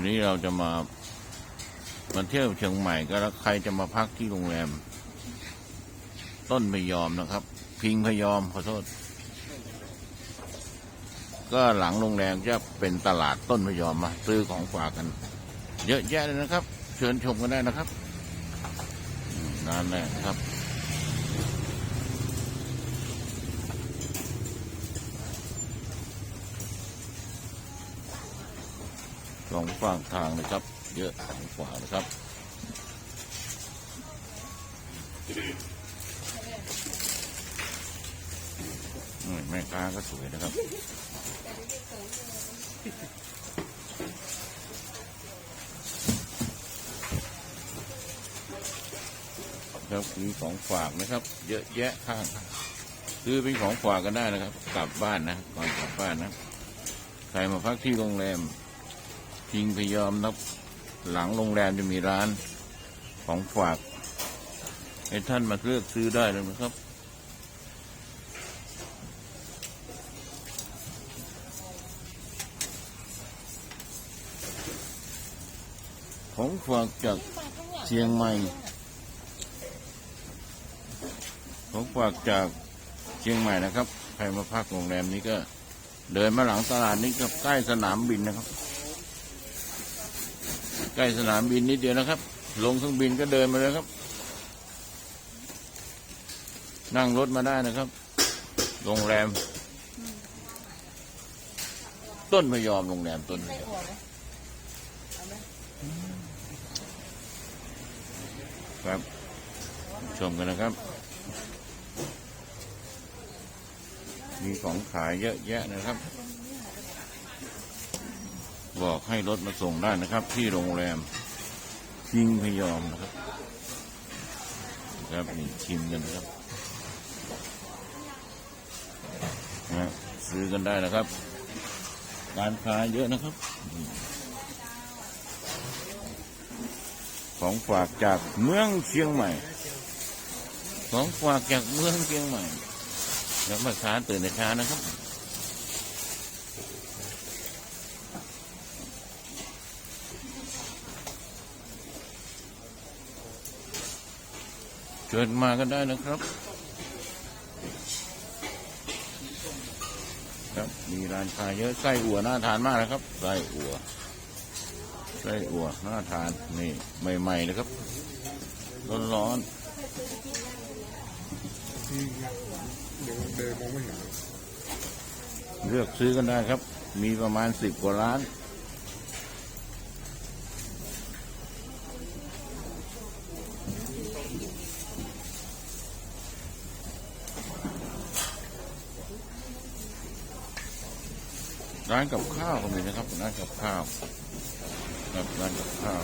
วันนี้เราจะมามาเที่ยวเชียงใหม่ก็แล้วใครจะมาพักที่โรงแรม ต้นพยอมนะครับ พิงพยอมขอโทษ ก็หลังโรงแรมจะเป็นตลาดต้นพยอมมาซื้อของฝากกัน เยอะแยะเลยนะครับ เชิญชมกันได้นะครับอืมนานแน่ครับ สองฝั่งทางนะครับ เยอะสองฝั่งนะครับแม่ค้าก็สวยนะครับครับมีของฝากนะครับ เยอะแยะข้างซื้อเป็นของฝากกันได้นะครับ กลับบ้านนะก่อนกลับบ้านนะ ใครมาพักที่โรงแรม พิงพยอมนะหลังโรงแรมจะมีร้านของฝาก ให้ท่านมาเลือกซื้อได้เลยนะครับ ของฝากจากเชียงใหม่ ของฝากจากเชียงใหม่นะครับ ใครมาพักโรงแรมนี้ก็ เดินมาหลังตลาดนี้ก็ใกล้สนามบินนะครับ ล้สนามบินนิดเดียวนะครับ ลงเครื่องบินก็เดินมาเลยครับ นั่งรถมาได้นะครับ โรงแรม ต้นพยอมโรงแรมต้นพยอมครับ ชมกันนะครับ มีของขายเยอะแยะนะครับ บอกให้รถมาส่งได้นะครับ ที่โรงแรมพิงพยอมนะครับครับนี่ชิมกันนะครับนะซื้อกันได้นะครับร้านค้าเยอะนะครับ ของฝากจากเมืองเชียงใหม่ ของฝากจากเมืองเชียงใหม่แล้วมาค้าตื่นแต่เช้านะครับ เชิญมากันได้นะครับ ครับมีร้านค้าเยอะไส้อั่วน่าทานมากนะครับไส้อั่วไส้อั่วน่าทานนี่ใหม่ๆนะครับ ร้อนที่เดี๋ยวไม่เห็นๆเลือกซื้อกันได้ครับ มีประมาณสิบกว่าร้าน ร้านกับข้าวก็มีนะครับร้านกับข้าวครับร้านกับข้าว